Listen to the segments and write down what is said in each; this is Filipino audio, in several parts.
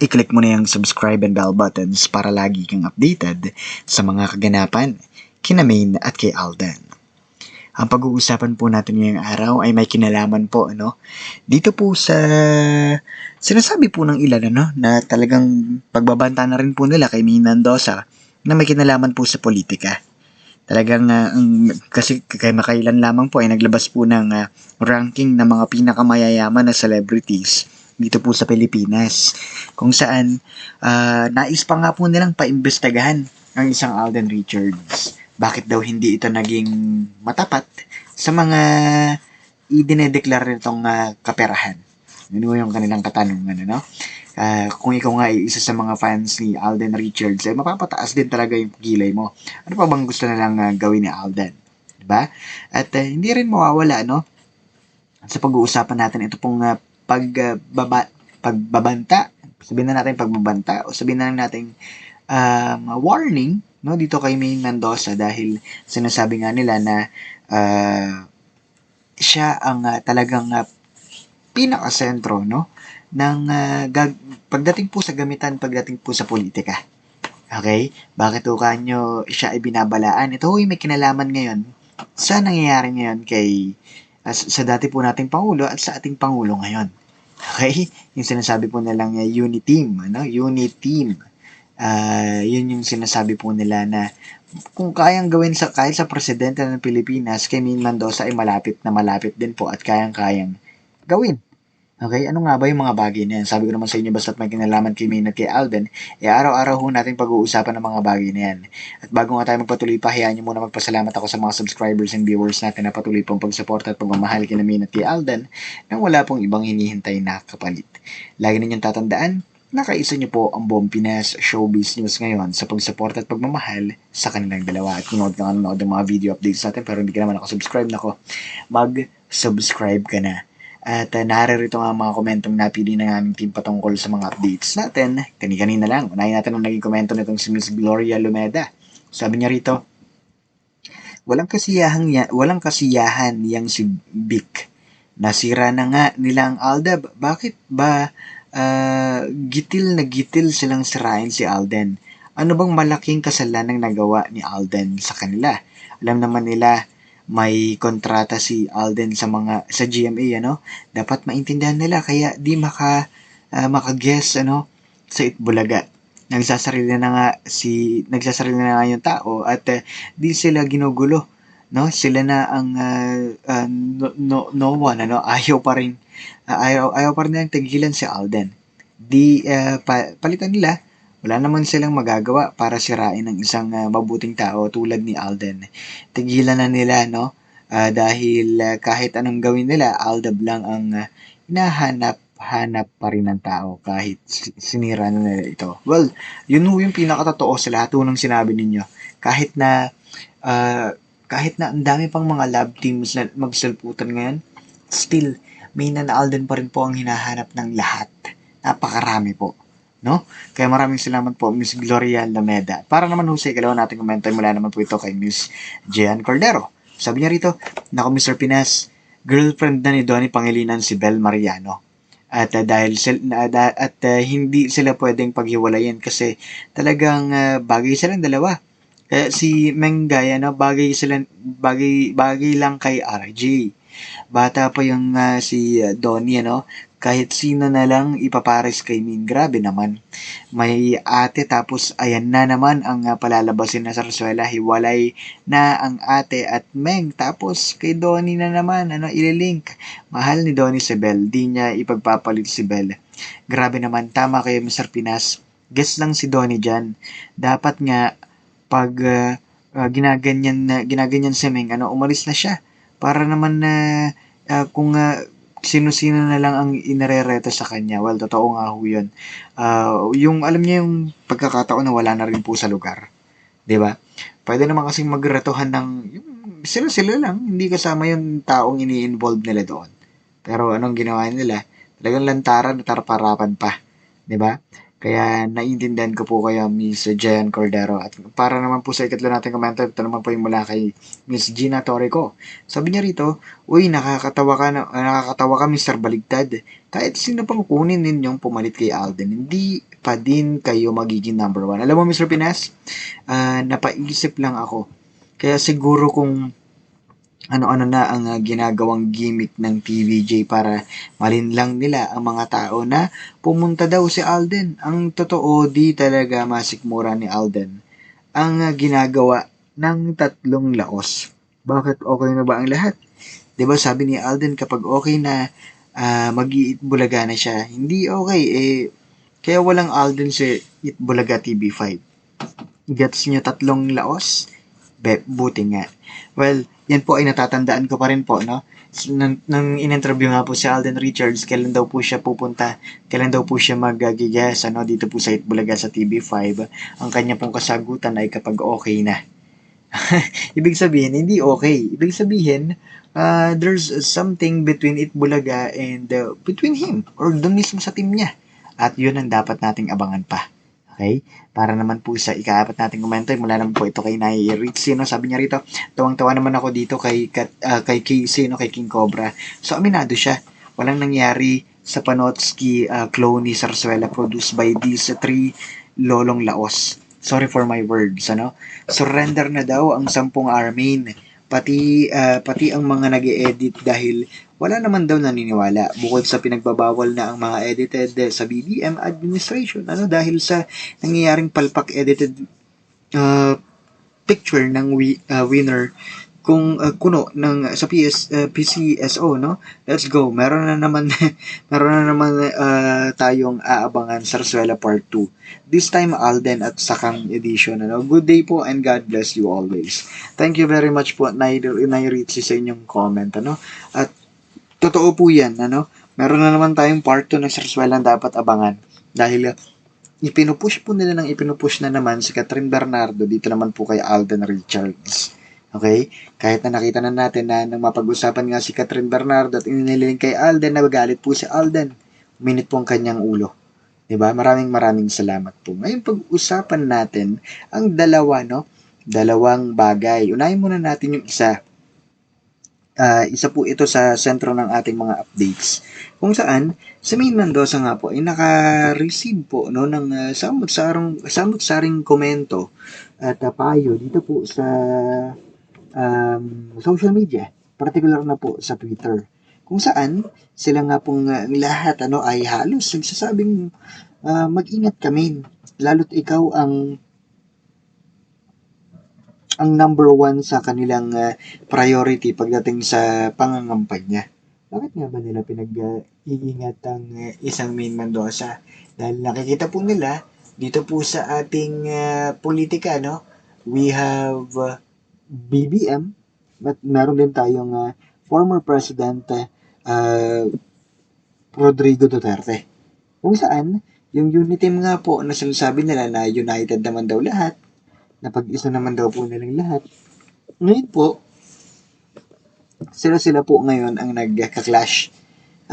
i-click mo na yung subscribe and bell buttons para lagi kang updated sa mga kaganapan kina Maine at kay Alden. Ang pag-uusapan po natin ngayong araw ay may kinalaman po ano dito po sa sinasabi po ng ilan ano na talagang pagbabanta na rin po nila kay Maine Mendoza na may kinalaman po sa politika. Talagang ang- kasi kay makailan lamang po ay naglabas po ng ah, ranking ng mga pinakamayayaman na celebrities dito po sa Pilipinas kung saan ah, nais pa nga po nilang paimbestigahan ang isang Alden Richards. Bakit daw hindi ito naging matapat sa mga idinedeklar nitong ah, kaperahan? Yun po yung kanilang katanungan, ano? Ah, kung ikaw nga ay isa sa mga fans ni Alden Richards, ay mapapataas din talaga yung gilay mo. Ano pa bang gusto na lang ah, gawin ni Alden? Diba? At ah, hindi rin mawawala, no? Sa pag-uusapan natin, ito pong ah, pagbaba, pagbabanta, sabihin na natin pagbabanta, o sabihin na lang natin um, warning, no, dito kay Maine Mendoza dahil sinasabi nga nila na ah, siya ang ah, talagang ah, pinakasentro, no, ng ah, gag- pagdating po sa gamitan, pagdating po sa politika. Okay? Bakit ho kanyo siya ay binabalaan? Ito ho'y may kinalaman ngayon sa nangyayari ngayon kay ah, sa sa dati po nating Pangulo at sa ating Pangulo ngayon. Okay? Yung sinasabi po nilang uh, unity team, ano? Unity team. Ah, yun yung sinasabi po nila na kung kayang gawin sa kahit sa presidente ng Pilipinas, kay Min Mendoza ay malapit na malapit din po at kayang-kayang gawin. Okay, ano nga ba yung mga bagay na yan? Sabi ko naman sa inyo, basta't may kinalaman kay at kay Alden, eh araw-araw ho natin pag-uusapan ng mga bagay na yan. At bago nga tayo magpatuloy pa, hayaan nyo muna magpasalamat ako sa mga subscribers and viewers natin na patuloy pong pagsuporta at pagmamahal kay at kay Alden nang wala pong ibang hinihintay na kapalit. Lagi ninyong tatandaan, nakaisa niyo po ang buong Pinas Showbiz News ngayon sa pagsuporta at pagmamahal sa kanilang dalawa. At kung ka nanonood ng mga video updates natin pero hindi ka naman nakasubscribe nako, mag-subscribe ka na. At uh, naririto nga mga komentong napili ng aming team patungkol sa mga updates natin. Kani-kanina lang. Unahin natin ang naging komento nitong si Miss Gloria Lumeda. Sabi niya rito, walang kasiyahan niya, walang kasiyahan niyang si Vic. Nasira na nga nila ang Aldab. Bakit ba ah, gitil na gitil silang sirain si Alden? Ano bang malaking kasalanan nagawa ni Alden sa kanila? Alam naman nila may kontrata si Alden sa mga sa GMA ano? Dapat maintindihan nila kaya di maka ah, maka-guess ano sa Itbulaga. Nagsasarili na nga si nagsasarili na nga yung tao at eh, di sila ginugulo no? Sila na ang ah, ah, no, no, no one ano? Ayaw pa rin ah, ayaw ayaw pa rin nilang tigilan si Alden. Di ah, pa- palitan nila wala naman silang magagawa para sirain ang isang ah, mabuting tao tulad ni Alden tigilan na nila no Ah, dahil ah, kahit anong gawin nila Aldab lang ang ah, hinahanap hanap pa rin ng tao kahit si- sinira na nila ito. Well, yun ho yung pinakatotoo sa lahat ng sinabi ninyo. Kahit na ah, kahit na ang dami pang mga lab teams na magsalputan ngayon, still, may na Alden pa rin po ang hinahanap ng lahat. Napakarami po. No? Kaya maraming salamat po, Miss Gloria Lameda. Para naman ho sa ikalawa nating komento, mula naman po ito kay Miss Jean Cordero. Sabi niya rito, Nako Mr. Pinas, girlfriend na ni Donnie Pangilinan si Bel Mariano. At ah, dahil sil- da- at ah, hindi sila pwedeng paghiwalayan kasi talagang ah, bagay silang dalawa. Kaya si Meng Gaya, no, bagay sila bagay bagay lang kay RJ. Bata pa yung ah, si ah, Donnie, ano, kahit sino na lang ipapares kay Min. Grabe naman. May ate tapos ayan na naman ang ah, palalabasin na sarsuela. Hiwalay na ang ate at Meng. Tapos kay Donnie na naman, ano, ililink. Mahal ni Donnie si Belle. Di niya ipagpapalit si Belle. Grabe naman. Tama kayo, Mr. Pinas. Guess lang si Donnie dyan. Dapat nga, pag ah, ah, ginaganyan, na, ginaganyan si Meng, ano, umalis na siya. Para naman na ah, kung ah, sino-sino na lang ang inarereto sa kanya. Well, totoo nga ho yun. Ah, yung, alam niya yung pagkakataon na wala na rin po sa lugar. 'di ba? pwede naman kasing magretohan ng yung sila-sila lang, hindi kasama yung taong ini-involve nila doon. Pero anong ginawa nila? Talagang lantaran at tarparapan pa. 'di ba? Kaya naiintindihan ko po kayo Miss Jen Cordero. At para naman po sa ikatlo natin komento, ito naman po yung mula kay Miss Gina Torrico. Sabi niya rito, Uy, nakakatawa ka, na, nakakatawa ka Mr. Baligtad. Kahit sino pang kunin ninyong pumalit kay Alden, hindi pa din kayo magiging number one. Alam mo Mr. Pinas, ah, napaisip lang ako. Kaya siguro kung ano-ano na ang ah, ginagawang gimmick ng TVJ para malinlang nila ang mga tao na pumunta daw si Alden. Ang totoo, di talaga masikmura ni Alden ang ah, ginagawa ng tatlong laos. Bakit okay na ba ang lahat? 'Di ba sabi ni Alden kapag okay na uh, mag-iitbulaga na siya, hindi okay eh kaya walang Alden sa Itbulaga TV5. Gets niyo tatlong laos? Be, buti nga. Well, yan po ay natatandaan ko pa rin po, no? Nang, nang in-interview nga po si Alden Richards, kailan daw po siya pupunta, kailan daw po siya magagigas, ano, dito po sa Itbulaga sa TV5, ang kanya pong kasagutan ay kapag okay na. Ibig sabihin, hindi okay. Ibig sabihin, uh, there's something between Itbulaga and uh, between him or doon mismo sa team niya. At yun ang dapat nating abangan pa. Okay? Para naman po sa ikaapat nating komento, mula naman po ito kay Nai Ritzy, no? Sabi niya rito, tuwang-tawa naman ako dito kay, uh, kay Casey, no? Kay King Cobra. So, aminado siya. Walang nangyari sa Panotski uh, clone ni Sarsuela produced by these three lolong laos. Sorry for my words, ano? Surrender na daw ang sampung armin. Pati, uh, pati ang mga nag edit dahil wala naman daw naniniwala bukod sa pinagbabawal na ang mga edited sa BBM administration. Ano dahil sa nangyayaring palpak edited uh, picture ng wi- uh, winner kung uh, kuno ng sa PS uh, PCSO no let's go meron na naman meron na naman uh, tayong aabangan sa Sarsuela Part 2 this time Alden at Sakang edition ano good day po and God bless you always thank you very much po Nay Nairitsi sa inyong comment ano at Totoo po yan, ano? Meron na naman tayong part 2 ng Sarsuelan dapat abangan. Dahil uh, ipinupush po nila ng ipinupush na naman si Catherine Bernardo dito naman po kay Alden Richards. Okay? Kahit na nakita na natin na nang mapag-usapan nga si Catherine Bernardo at iniling kay Alden na magalit po si Alden. Minute po ang kanyang ulo. 'Di ba? Maraming maraming salamat po. Ngayon pag-usapan natin ang dalawa, no? Dalawang bagay. Unahin muna natin yung isa uh, isa po ito sa sentro ng ating mga updates. Kung saan, si Main Mendoza nga po ay naka-receive po no, ng uh, samot-saring, samot-saring komento at uh, payo dito po sa um, social media, particular na po sa Twitter. Kung saan, sila nga pong uh, lahat ano, ay halos nagsasabing uh, mag-ingat kami, lalo't ikaw ang ang number one sa kanilang uh, priority pagdating sa pangangampanya. Bakit nga ba nila pinag-iingat ang uh, isang main Mendoza? Dahil nakikita po nila dito po sa ating uh, politika, no? We have uh, BBM, at meron din tayong uh, former President uh, Rodrigo Duterte. Kung saan, yung unity nga po na sinasabi nila na united naman daw lahat, Napag-isa naman daw po nilang lahat. Ngayon po, sila-sila po ngayon ang nagka-clash.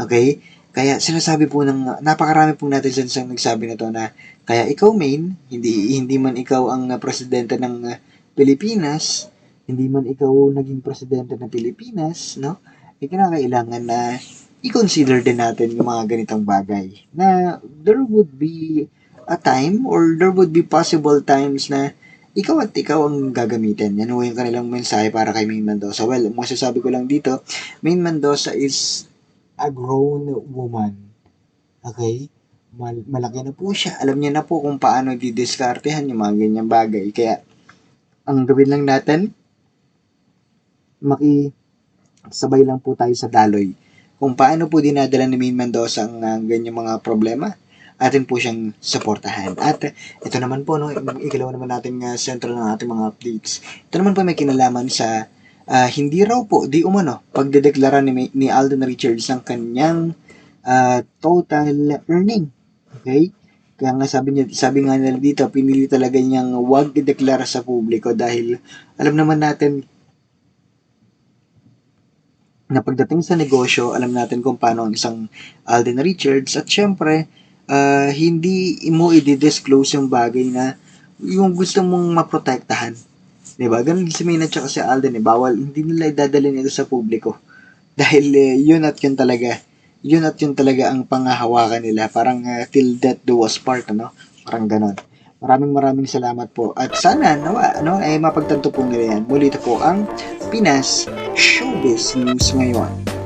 Okay? Kaya sinasabi po ng napakarami pong netizens ang nagsabi na to na kaya ikaw main, hindi hindi man ikaw ang presidente ng Pilipinas, hindi man ikaw naging presidente ng Pilipinas, no? Eh kinakailangan na i-consider din natin yung mga ganitong bagay na there would be a time or there would be possible times na ikaw at ikaw ang gagamitin. Yan yung kanilang mensahe para kay Main Mendoza. Well, masasabi ko lang dito, Main Mendoza is a grown woman. Okay? Mal- malaki na po siya. Alam niya na po kung paano didiskartehan yung mga ganyang bagay. Kaya, ang gawin lang natin, maki sabay lang po tayo sa daloy. Kung paano po dinadala ni Main Mendoza ang uh, ganyang mga problema, atin po siyang suportahan. At ito naman po, no, ikalawa naman natin uh, sentro ng ating mga updates. Ito naman po may kinalaman sa uh, hindi raw po, di umano, pagdedeklara ni, ni Alden Richards ng kanyang uh, total earning. Okay? Kaya nga sabi niya, sabi nga nila dito, pinili talaga niyang wag i-deklara sa publiko dahil alam naman natin na pagdating sa negosyo, alam natin kung paano ang isang Alden Richards at syempre, ah, hindi mo i-disclose yung bagay na yung gusto mong maprotektahan. ba? Ganun si Maynard tsaka si Alden eh. Bawal, hindi nila idadalhin ito sa publiko. Dahil eh, yun at yun talaga. Yun at yun talaga ang pangahawakan nila. Parang uh, till death do us part, ano? Parang ganon. Maraming maraming salamat po. At sana, nawa, ano, eh, mapagtanto po nila yan. Muli ito po ang Pinas Showbiz News ngayon.